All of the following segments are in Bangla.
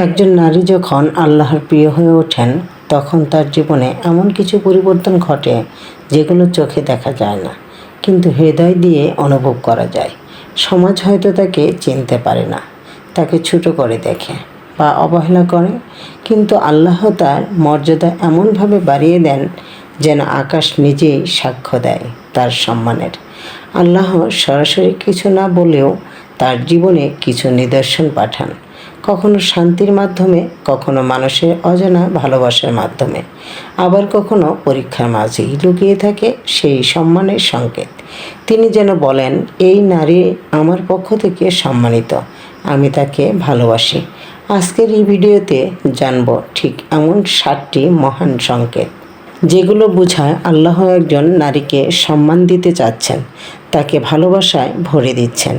একজন নারী যখন আল্লাহর প্রিয় হয়ে ওঠেন, তখন তার জীবনে এমন কিছু পরিবর্তন ঘটে যেগুলো চোখে দেখা যায় না, কিন্তু হৃদয় দিয়ে অনুভব করা যায়। সমাজ হয়তো তাকে চিনতে পারে না, তাকে ছোট করে দেখে বা অবহেলা করে, কিন্তু আল্লাহ তার মর্যাদা এমনভাবে বাড়িয়ে দেন যেন আকাশ নিজেই সাক্ষ্য দেয় তার সম্মানের। আল্লাহ সরাসরি কিছু না বলেও তার জীবনে কিছু নিদর্শন পাঠান। কখনো শান্তির মাধ্যমে, কখনো মানুষের অজানা ভালোবাসার মাধ্যমে। আবার কখনো পরীক্ষার মাঝেই লুকিয়ে থাকে সেই সম্মানের সংকেত। তিনি যেন বলেন, এই নারী আমার পক্ষ থেকে সম্মানিত, আমি তাকে ভালোবাসি। আজকের এই ভিডিওতে জানব ঠিক এমন সাতটি মহান সংকেত, যেগুলো বোঝায় আল্লাহ একজন নারীকে সম্মান দিতে চাচ্ছেন, তাকে ভালোবাসায় ভরে দিচ্ছেন,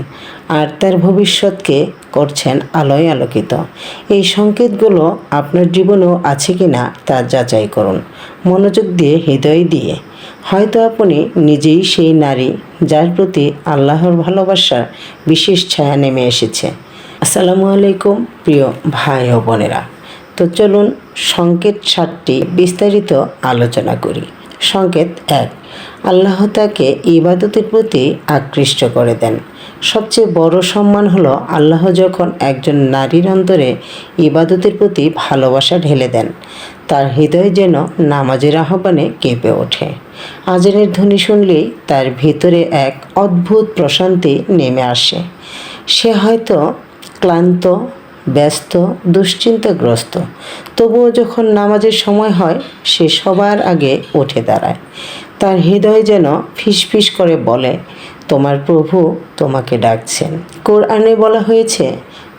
আর তার ভবিষ্যৎকে করছেন আলোয় আলোকিত। এই সংকেতগুলো আপনার জীবনেও আছে কি না তা যাচাই করুন। মনোযোগ দিয়ে, হৃদয় দিয়ে। হয়তো আপনি নিজেই সেই নারী যার প্রতি আল্লাহর ভালোবাসার বিশেষ ছায়া নেমে এসেছে। আসসালামু আলাইকুম, প্রিয় ভাই ও বোনেরা। তো চলুন সংকেত সাতটি বিস্তারিত আলোচনা করি। সংকেত এক আল্লাহ তাকে ইবাদতের প্রতি আকৃষ্ট করে দেন। সবচেয়ে বড় সম্মান হলো আল্লাহ যখন একজন নারীর অন্তরে ইবাদতের প্রতি ভালোবাসা ঢেলে দেন, তার হৃদয় যেন নামাজের আহ্বানে কেঁপে ওঠে। আজানের ধ্বনি শুনলেই তার ভিতরে এক অদ্ভুত প্রশান্তি নেমে আসে। সে হয়তো ক্লান্ত, ব্যস্ত, দুশ্চিন্তাগ্রস্ত, তবুও যখন নামাজের সময় হয়, সে সবার আগে উঠে দাঁড়ায়। তার হৃদয় যেন ফিসফিস করে বলে, তোমার প্রভু তোমাকে ডাকছেন। কোরআনে বলা হয়েছে,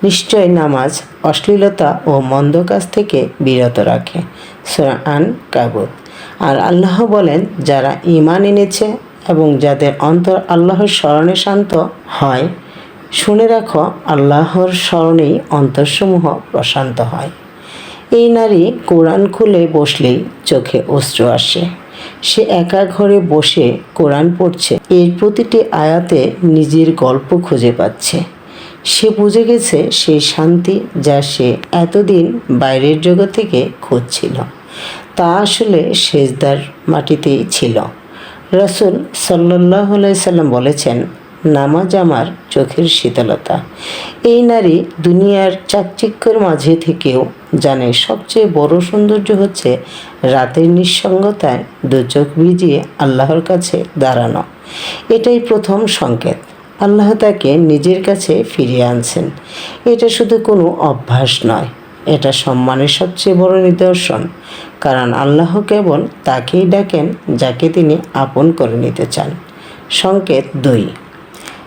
নিশ্চয় নামাজ অশ্লীলতা ও মন্দ কাজ থেকে বিরত রাখে। সুরা আন কাবুত আর আল্লাহ বলেন, যারা ইমান এনেছে এবং যাদের অন্তর আল্লাহর স্মরণে শান্ত হয়, শুনে রাখো, আল্লাহর স্মরণেই অন্তরসমূহ প্রশান্ত হয়। এই নারী কোরআন খুলে বসলেই চোখে অশ্রু আসে। সে একা ঘরে বসে কোরআন পড়ছে। এর প্রতিটি আয়াতে নিজের গল্প খুঁজে পাচ্ছে। সে বুঝে গেছে সেই শান্তি যা সে এতদিন বাইরের জগৎ থেকে খুঁজছিল। তা আসলে সেজদার মাটিতেই ছিল। রসুল সাল্লাহ সাল্লাম বলেছেন, নামাজ আমার চোখের শীতলতা। এই নারী দুনিয়ার চাকচিক্যের মাঝে থেকেও জানে সবচেয়ে বড় সৌন্দর্য হচ্ছে রাতের নিঃসঙ্গতায় দু চোখ ভিজিয়ে আল্লাহর কাছে দাঁড়ানো। এটাই প্রথম সংকেত। আল্লাহ তাকে নিজের কাছে ফিরিয়ে আনছেন। এটা শুধু কোনো অভ্যাস নয়, এটা সম্মানের সবচেয়ে বড় নিদর্শন। কারণ আল্লাহ কেবল তাকেই ডাকেন যাকে তিনি আপন করে নিতে চান। সংকেত দুই,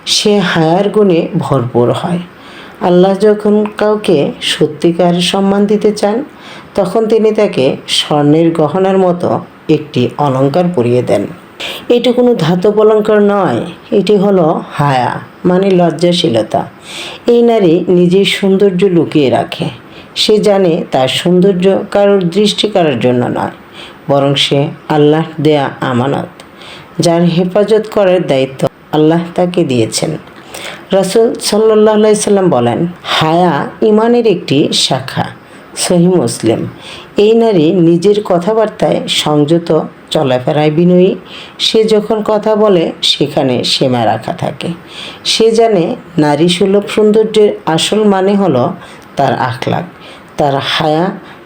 সে হায়ার গুণে ভরপুর হয়। আল্লাহ যখন কাউকে সত্যিকার সম্মান দিতে চান, তখন তিনি তাকে স্বর্ণের গহনার মতো একটি অলঙ্কার পরিয়ে দেন। এটি কোনো ধাতব অলঙ্কার নয়, এটি হলো হায়া মানে লজ্জাশীলতা। এই নারী নিজের সৌন্দর্য লুকিয়ে রাখে। সে জানে তার সৌন্দর্য কারোর দৃষ্টি করার জন্য নয়, বরং সে আল্লাহ দেয়া আমানত, যার হেফাজত করার দায়িত্ব আল্লাহ তাকে দিয়েছেন। রাসুল সাল্লাহ সাল্লাম বলেন, হায়া ইমানের একটি শাখা সহি মুসলিম। এই নারী নিজের কথাবার্তায় সংযত, চলাফেরায় বিনয়ী। সে যখন কথা বলে, সেখানে সীমা রাখা থাকে। সে জানে নারী সুলভ সৌন্দর্যের আসল মানে হলো তার আখলাক তার হায়া,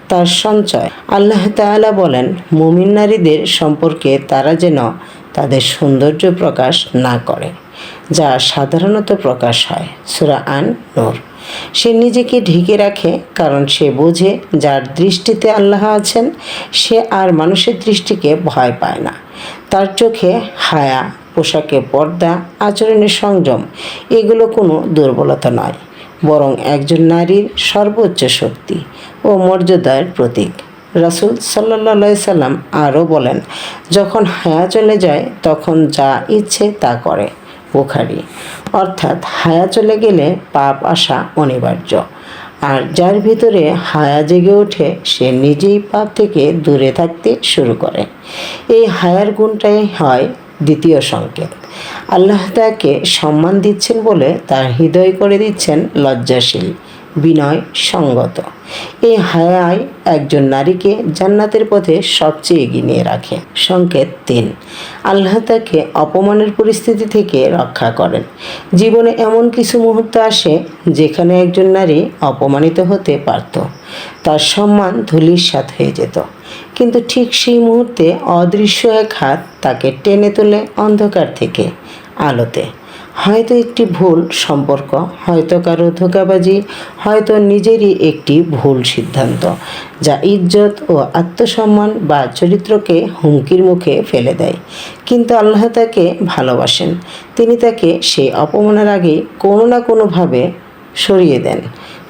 তার সঞ্চয়। আল্লাহ তাআলা বলেন, মুমিন নারীদের সম্পর্কে তারা যেন তাদের সৌন্দর্য প্রকাশ না করে। যা সাধারণত প্রকাশ হয়। সুরা আন নূর সে নিজেকে ঢেকে রাখে কারণ সে বোঝে যার দৃষ্টিতে আল্লাহ আছেন, সে আর মানুষের দৃষ্টিকে ভয় পায় না। তার চোখে হায়া, পোশাকে পর্দা আচরণের সংযম, এগুলো কোনো দুর্বলতা নয়, বরং একজন নারীর সর্বোচ্চ শক্তি ও মর্যাদার প্রতীক। রাসুল সাল্লাহ সাল্লাম আরও বলেন, যখন হায়া চলে যায়, তখন যা ইচ্ছে তা করে। বুখারি অর্থাৎ হায়া চলে গেলে পাপ আসা অনিবার্য। আর যার ভিতরে হায়া জেগে ওঠে, সে নিজেই পাপ থেকে দূরে থাকতে শুরু করে। এই হায়ার গুণটাই হয় দ্বিতীয় সংকেত। আল্লাহ তাকে সম্মান দিচ্ছেন বলে তার হৃদয় করে দিচ্ছেন লজ্জাশীল। বিনয় সঙ্গত এই হায়াই একজন নারীকে জান্নাতের পথে সবচেয়ে এগিয়ে নিয়ে রাখে। সংকেত তিন, আল্লাহ তাকে অপমানের পরিস্থিতি থেকে রক্ষা করেন। জীবনে এমন কিছু মুহূর্ত আসে যেখানে একজন নারী অপমানিত হতে পারত, তার সম্মান ধুলিস্বাদ হয়ে যেত। কিন্তু ঠিক সেই মুহূর্তে অদৃশ্য এক হাত তাকে টেনে তোলে অন্ধকার থেকে, আলোতে। হয়তো একটি ভুল সম্পর্ক, হয়তো কারও ধোকাবাজি, হয়তো নিজেরই একটি ভুল সিদ্ধান্ত, যা ইজ্জত ও আত্মসম্মান বা চরিত্রকে হুমকির মুখে ফেলে দেয়। কিন্তু আল্লাহ তাকে ভালোবাসেন। তিনি তাকে সেই অপমানের আগে কোনো না কোনোভাবে সরিয়ে দেন।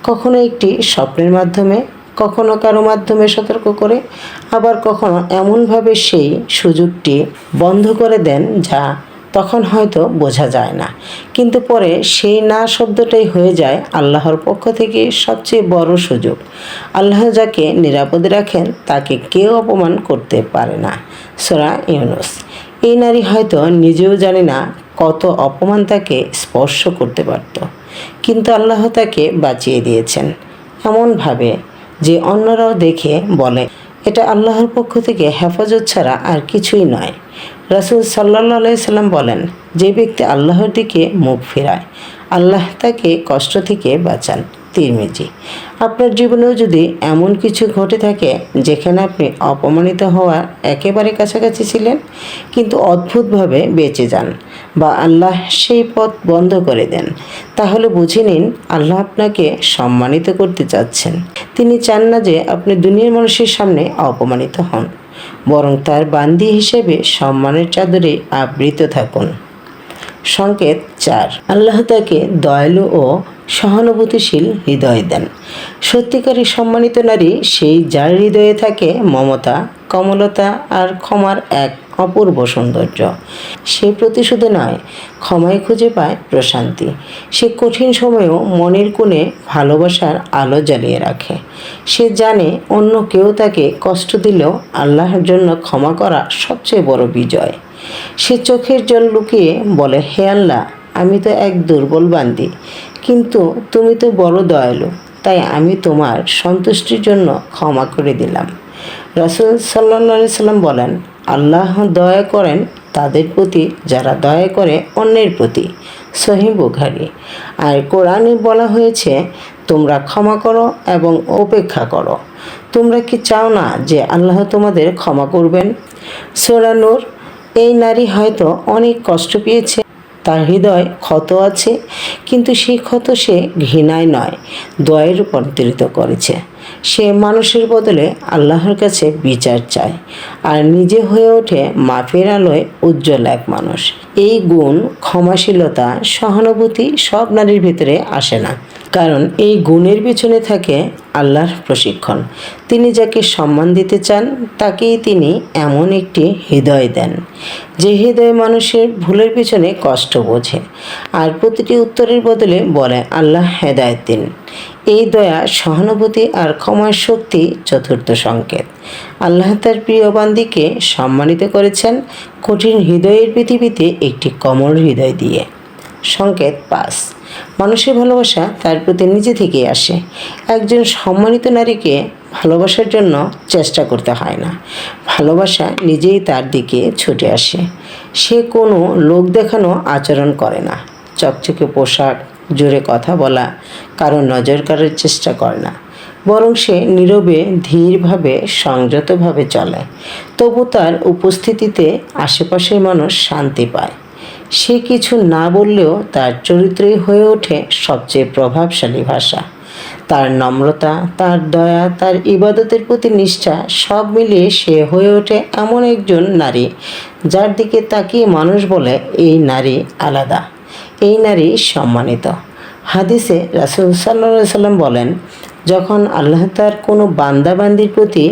কখনো একটি স্বপ্নের মাধ্যমে, কখনো কারও মাধ্যমে সতর্ক করে, আবার কখনো এমনভাবে সেই সুযোগটি বন্ধ করে দেন যা তখন হয়তো বোঝা যায় না। কিন্তু পরে সেই না শব্দটাই হয়ে যায় আল্লাহর পক্ষ থেকে সবচেয়ে বড় সুযোগ। আল্লাহ যাকে নিরাপদে রাখেন, তাকে কেউ অপমান করতে পারে না। সোরা ইউনুস। এই নারী হয়তো নিজেও জানে না কত অপমান তাকে স্পর্শ করতে পারত। কিন্তু আল্লাহ তাকে বাঁচিয়ে দিয়েছেন। এমনভাবে যে অন্যরাও দেখে বলে এটা আল্লাহর পক্ষ থেকে হেফাজত ছাড়া আর কিছুই নয়। রাসুল সাল্লাহ সাল্লাম বলেন, যে ব্যক্তি আল্লাহর দিকে মুখ ফেরায়, আল্লাহ তাকে কষ্ট থেকে বাঁচান। তিরমিজি আপনার জীবনেও যদি এমন কিছু ঘটে থাকে যেখানে আপনি অপমানিত হওয়ার একেবারে কাছাকাছি ছিলেন, কিন্তু অদ্ভুতভাবে বেঁচে যান বা আল্লাহ সেই পথ বন্ধ করে দেন, তাহলে বুঝে নিন আল্লাহ আপনাকে সম্মানিত করতে চাচ্ছেন। তিনি চান না যে আপনি দুনিয়ার মানুষের সামনে অপমানিত হন, বরং তার বান্দি হিসেবে সম্মানের চাদরে আবৃত থাকুন। সংকেত চার, আল্লাহ তাকে দয়ালু ও সহানুভূতিশীল হৃদয় দেন। সত্যিকারী সম্মানিত নারী, সেই যার হৃদয়ে থাকে মমতা, কমলতা আর ক্ষমার এক অপূর্ব সৌন্দর্য। সে প্রতিশোধে নয় ক্ষমায় খুঁজে পায় প্রশান্তি। সে কঠিন সময়েও মনের কোণে ভালোবাসার আলো জ্বালিয়ে রাখে। সে জানে অন্য কেউ তাকে কষ্ট দিলেও আল্লাহর জন্য ক্ষমা করা সবচেয়ে বড় বিজয়। সে চোখের জল লুকিয়ে বলে, হে আল্লাহ, আমি তো এক দুর্বল বান্দি। কিন্তু তুমি তো বড় দয়ালু, তাই আমি তোমার সন্তুষ্টির জন্য ক্ষমা করে দিলাম। রাসুল সাল্লা সাল্লাম বলেন, আল্লাহ দয়া করেন তাদের প্রতি যারা দয়া করে অন্যের প্রতি। সহি বুখারি। আর কোরআনে বলা হয়েছে, তোমরা ক্ষমা করো এবং অপেক্ষা করো। তোমরা কি চাও না যে আল্লাহ তোমাদের ক্ষমা করবেন? সোরানুর এই নারী হয়তো অনেক কষ্ট পেয়েছে তার হৃদয় ক্ষত আছে, কিন্তু সেই ক্ষত সে ঘৃণায় নয়, দয়ের রূপান্তরিত করেছে। সে মানুষের বদলে আল্লাহর কাছে বিচার চায় আর নিজে হয়ে ওঠে মাফের আলোয় উজ্জ্বল এক মানুষ। এই গুণ, ক্ষমাশীলতা, সহানুভূতি সব নারীর ভিতরে আসে না। কারণ এই গুণের পিছনে থাকে আল্লাহর প্রশিক্ষণ। তিনি যাকে সম্মান দিতে চান, তাকেই তিনি এমন একটি হৃদয় দেন, যে হৃদয় মানুষের ভুলের পিছনে কষ্ট বোঝে। আর প্রতিটি উত্তরের বদলে বলে, আল্লাহ হেদায়ত দিন। এই দয়া, সহানুভূতি আর ক্ষমার শক্তি চতুর্থ সংকেত। আল্লাহ তার প্রিয় বান্দিকে সম্মানিত করেছেন কঠিন হৃদয়ের পৃথিবীতে একটি কমল হৃদয় দিয়ে। সংকেত পাঁচ। মানুষের ভালোবাসা তার প্রতি নিজে থেকেই আসে। একজন সম্মানিত নারীকে ভালোবাসার জন্য চেষ্টা করতে হয় না। ভালোবাসা নিজেই তার দিকে ছুটে আসে। সে কোনো লোক দেখানো আচরণ করে না। চকচকে পোশাক, জোরে কথা বলা, কারও নজর কাড়ার চেষ্টা করে না। বরং সে নীরবে, ধীরভাবে, সংযতভাবে চলে। তবু তার উপস্থিতিতে আশেপাশের মানুষ শান্তি পায়। সে কিছু না বললেও তার চরিত্রই হয়ে ওঠে সবচেয়ে প্রভাবশালী ভাষা। তার নম্রতা, তার দয়া, তার ইবাদতের প্রতি নিষ্ঠা, সব মিলিয়ে সে হয়ে ওঠে এমন একজন নারী, যার দিকে তাকিয়ে মানুষ বলে এই নারী আলাদা, এই নারী সম্মানিত। হাদিসে রাসুল সাল্লা সাল্লাম বলেন, যখন আল্লাহ তার কোনো বান্দাবান্দির প্রতি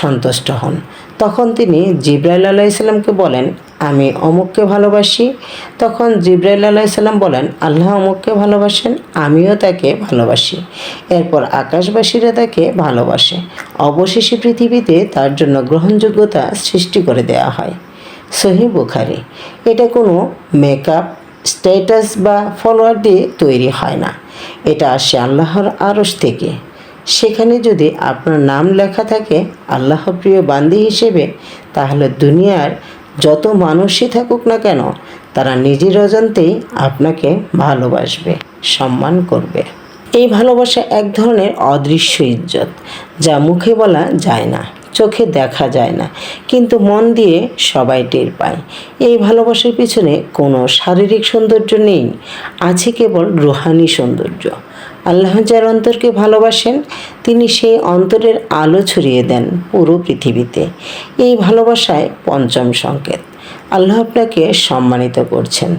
সন্তুষ্ট হন, তখন তিনি জিব্রাইল আলাইসাল্লামকে বলেন আমি অমুককে ভালোবাসি। তখন জিব্রাইল আলাইসাল্লাম বলেন, আল্লাহ অমুককে ভালোবাসেন, আমিও তাকে ভালোবাসি। এরপর আকাশবাসীরা তাকে ভালোবাসে। অবশেষে পৃথিবীতে তার জন্য গ্রহণযোগ্যতা সৃষ্টি করে দেওয়া হয়। সহি বুখারি। এটা কোনো মেকআপ, স্ট্যাটাস বা ফলোয়ার দিয়ে তৈরি হয় না। এটা আসে আল্লাহর আরশ থেকে। সেখানে যদি আপনার নাম লেখা থাকে, আল্লাহ প্রিয় বান্দি হিসেবে, তাহলে দুনিয়ার যত মানুষই থাকুক না কেন, তারা নিজের অজান্তেই আপনাকে ভালোবাসবে, সম্মান করবে। এই ভালোবাসা এক ধরনের অদৃশ্য ইজ্জত, যা মুখে বলা যায় না, চোখে দেখা যায় না, কিন্তু মন দিয়ে সবাই টের পায়। এই ভালোবাসার পিছনে কোনো শারীরিক সৌন্দর্য নেই, আছে কেবল রুহানি সৌন্দর্য। আল্লাহ যার অন্তরকে ভালোবাসেন, তিনি সেই অন্তরের আলো ছড়িয়ে দেন পুরো পৃথিবীতে। এই ভালোবাসায় পঞ্চম সংকেত। আল্লাহ আপনাকে সম্মানিত করছেন,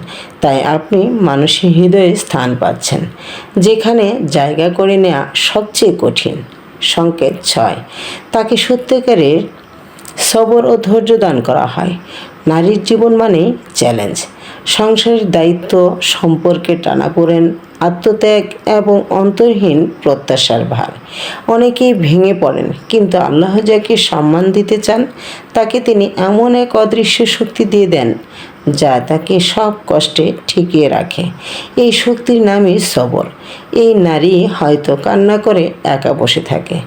তাই আপনি মানুষের হৃদয়ে স্থান পাচ্ছেন, যেখানে জায়গা করে নেওয়া সবচেয়ে কঠিন। সংকেত ছয়, তাকে সত্যিকারের সবর ও ধৈর্য দান করা হয়। নারীর জীবন মানেই চ্যালেঞ্জ সংসারের দায়িত্ব সম্পর্কে টানাপোড়েন, আত্মত্যাগ এবং অন্তরহীন প্রত্যাশার ভার। অনেকেই ভেঙে পড়েন, কিন্তু আল্লাহ যাকে সম্মান দিতে চান, তাকে তিনি এমন এক অদৃশ্য শক্তি দিয়ে দেন, যা তাকে সব কষ্টে ঠিকিয়ে রাখে। এই শক্তির নামই সবর। এই নারী হয়তো কান্না করে একা বসে থাকে,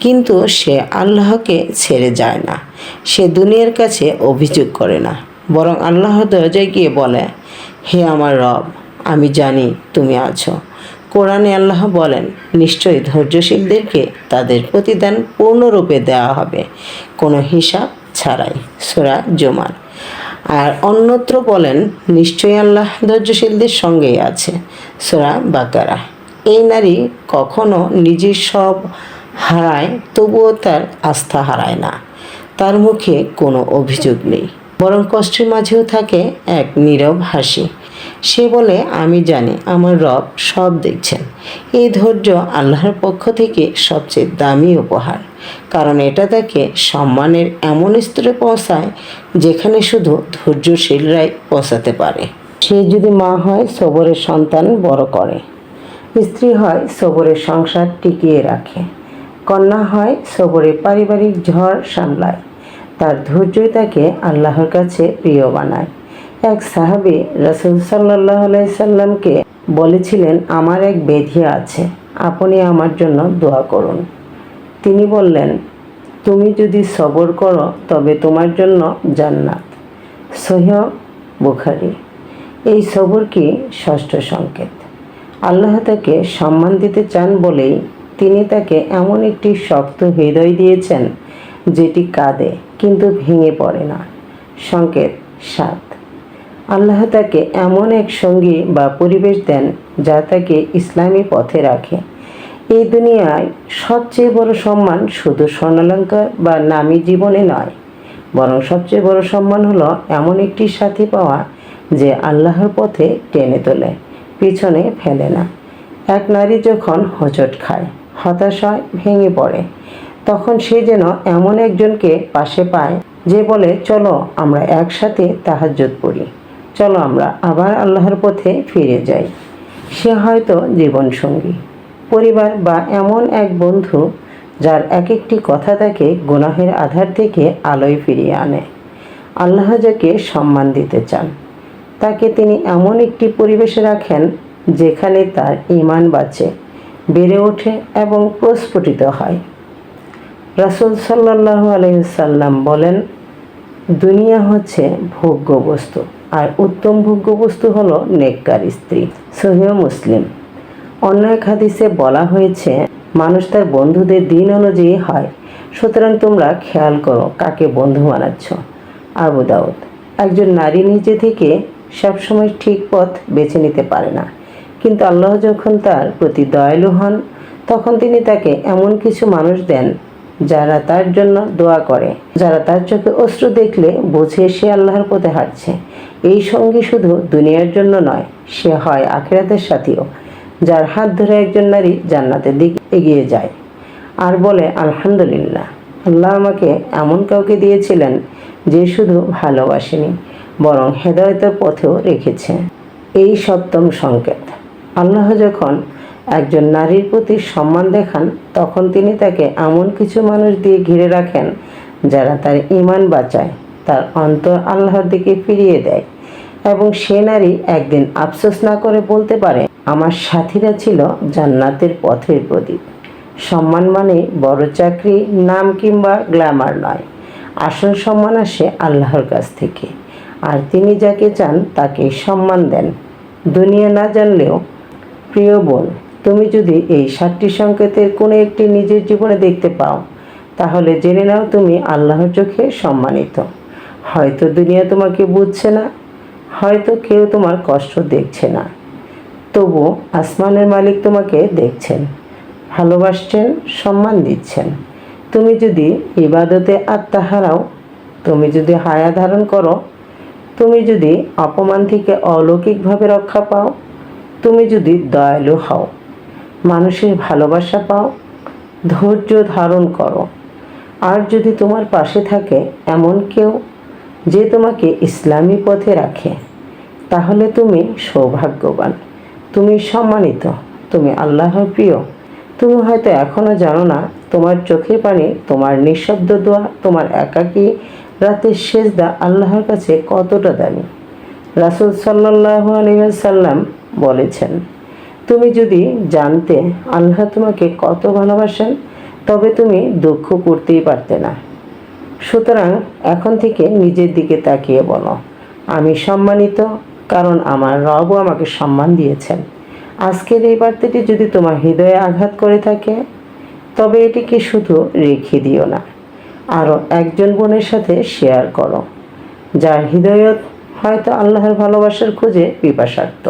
কিন্তু সে আল্লাহকে ছেড়ে যায় না। সে দুনিয়ার কাছে অভিযোগ করে না। বরং আল্লাহ দরজায় গিয়ে বলে, হে আমার রব, আমি জানি তুমি আছো। কোরআনে আল্লাহ বলেন, নিশ্চয়ই ধৈর্যশীলদেরকে তাদের প্রতিদান পূর্ণরূপে দেওয়া হবে। কোনো হিসাব ছাড়াই। সুরা জমার। আর অন্যত্র বলেন, নিশ্চয়ই আল্লাহ ধৈর্যশীলদের সঙ্গেই আছে। সুরা বাকারা। এই নারী কখনো নিজের সব হারায়, তবুও তার আস্থা হারায় না। তার মুখে কোনো অভিযোগ নেই। বরং কষ্টের মাঝেও থাকে এক নীরব হাসি। সে বলে, আমি জানি, আমার রব সব দেখছেন। এই ধৈর্য আল্লাহর পক্ষ থেকে সবচেয়ে দামি উপহার। কারণ এটা তাকে সম্মানের এমন স্তরে পৌঁছায়, যেখানে শুধু ধৈর্যশীলরাই পৌঁছাতে পারে। সে যদি মা হয়, সবরের সন্তান বড় করে। স্ত্রী হয়, সবরের সংসার টিকিয়ে রাখে। কন্যা হয় সবরে পারিবারিক ঝড় সামলায়। তার ধৈর্যই তাকে আল্লাহর কাছে প্রিয় বানায়। এক সাহাবি রসুল সাল্লাহ সাল্লামকে বলেছিলেন, আমার এক বেধি আছে, আপনি আমার জন্য দোয়া করুন। তিনি বললেন, তুমি যদি সবর করো, তবে তোমার জন্য জান্নাত। সহ্য বুখারি। এই সবর কি ষষ্ঠ সংকেত? আল্লাহ তাকে সম্মান দিতে চান বলেই তিনি তাকে এমন একটি শক্ত হৃদয় দিয়েছেন যেটি কাঁদে, কিন্তু ভেঙে পড়ে না। সংকেত সাত। আল্লাহ তাকে এমন এক সঙ্গী বা পরিবেশ দেন যা তাকে ইসলামী পথে রাখে। এই দুনিয়ায় সবচেয়ে বড় সম্মান শুধু স্বর্ণালঙ্কার বা নামী জীবনে নয়, বরং সবচেয়ে বড় সম্মান হলো এমন একটি সাথী পাওয়া যে আল্লাহর পথে টেনে তোলে, পিছনে ফেলে না। এক নারী যখন হোঁচট খায়, হতাশায় ভেঙে পড়ে তখন সে যেন এমন একজনকে পাশে পায় যে বলে, চলো আমরা একসাথে তাহাজ্জুদ পড়ি। চলো আমরা আবার আল্লাহর পথে ফিরে যাই। সে হয়তো জীবনসঙ্গী। পরিবার বা এমন এক বন্ধু যার এক একটি কথা তাকে গুনাহের আধার থেকে আলোয় ফিরিয়ে আনে। আল্লাহ যাকে সম্মান দিতে চান, তাকে তিনি এমন একটি পরিবেশে রাখেন যেখানে তার ইমান বাঁচে, বেড়ে ওঠে এবং প্রস্ফুটিত হয়। রাসুল সাল্লাহ আলহিসাল্লাম বলেন, দুনিয়া হচ্ছে ভোগ্য বস্তু আর উত্তম ভোগ্য বস্তু হলো নেককার স্ত্রী। সহিহ মুসলিম। অন্য এক হাদিসে বলা হয়েছে, মানুষ তার বন্ধুদের দিন অনুযায়ী হয়। সুতরাং তোমরা খেয়াল করো কাকে বন্ধু বানাচ্ছ। আবু দাউদ, একজন নারী নিজে থেকে সবসময় ঠিক পথ বেছে নিতে পারে না। কিন্তু আল্লাহ যখন তার প্রতি দয়ালু হন, তখন তিনি তাকে এমন কিছু মানুষ দেন যারা তার জন্য দোয়া করে, যারা তার চোখে অস্ত্র দেখলে বোঝে সে আল্লাহর পথে হাঁটছে। এই সঙ্গী শুধু দুনিয়ার জন্য নয়, সে হয় আখেরাতের সাথীও, যার হাত ধরে একজন নারী জান্নাতের দিকে এগিয়ে যায়। আর বলে, আলহামদুলিল্লাহ, আল্লাহ আমাকে এমন কাউকে দিয়েছিলেন যে শুধু ভালোবাসেনি, বরং হেদায়তের পথেও রেখেছে। এই সপ্তম সংকেত। আল্লাহ যখন একজন নারীর প্রতি সম্মান দেখান, তখন তিনি তাকে এমন কিছু মানুষ দিয়ে ঘিরে রাখেন যারা তার ইমান বাঁচায়, তার অন্তর আল্লাহর দিকে ফিরিয়ে দেয়। এবং সে নারী একদিন আফসোস না করে বলতে পারে, আমার সাথীরা ছিল জান্নাতের পথের প্রদীপ। সম্মান মানে বড় চাকরি, নাম কিংবা গ্ল্যামার নয়। আসল সম্মান আসে আল্লাহর কাছ থেকে। আর তিনি যাকে চান তাকে সম্মান দেন। দুনিয়া না জানলেও প্রিয় বোন তুমি যদি এই সাতটি সংকেতের কোনো একটি নিজের জীবনে দেখতে পাও, তাহলে জেনে নাও তুমি আল্লাহর চোখে সম্মানিত। হয়তো দুনিয়া তোমাকে বুঝছে না, হয়তো কেউ তোমার কষ্ট দেখছে না। তবু আসমানের মালিক তোমাকে দেখছেন, ভালোবাসছেন, সম্মান দিচ্ছেন। তুমি যদি ইবাদতে আত্মা হারাও তুমি যদি হায়া ধারণ করো, তুমি যদি অপমান থেকে অলৌকিকভাবে রক্ষা পাও, তুমি যদি দয়ালু হও। মানুষের ভালোবাসা পাও, ধৈর্য ধারণ করো। আর যদি তোমার পাশে থাকে এমন কেউ যে তোমাকে ইসলামী পথে রাখে, তাহলে তুমি সৌভাগ্যবান। তুমি সম্মানিত, তুমি আল্লাহর প্রিয়। তুমি হয়তো এখনও জানো না, তোমার চোখের পানি, তোমার নিঃশব্দ দোয়া, তোমার একাকী রাতের শেষদা আল্লাহর কাছে কতটা দামি। রাসুল সাল্লাহ আলিয়া সাল্লাম বলেছেন তুমি যদি জানতে আল্লাহ তোমাকে কত ভালোবাসেন, তবে তুমি দুঃখ করতেই পারতে না। সুতরাং এখন থেকে নিজের দিকে তাকিয়ে বলো, আমি সম্মানিত, কারণ আমার রবও আমাকে সম্মান দিয়েছেন। আজকের এই বার্তাটি যদি তোমার হৃদয়ে আঘাত করে থাকে, তবে এটিকে শুধু রেখে দিও না, আরও একজন বোনের সাথে শেয়ার করো, যার হৃদয়ত হয়তো আল্লাহর ভালোবাসার খোঁজে পিপাসার্থ।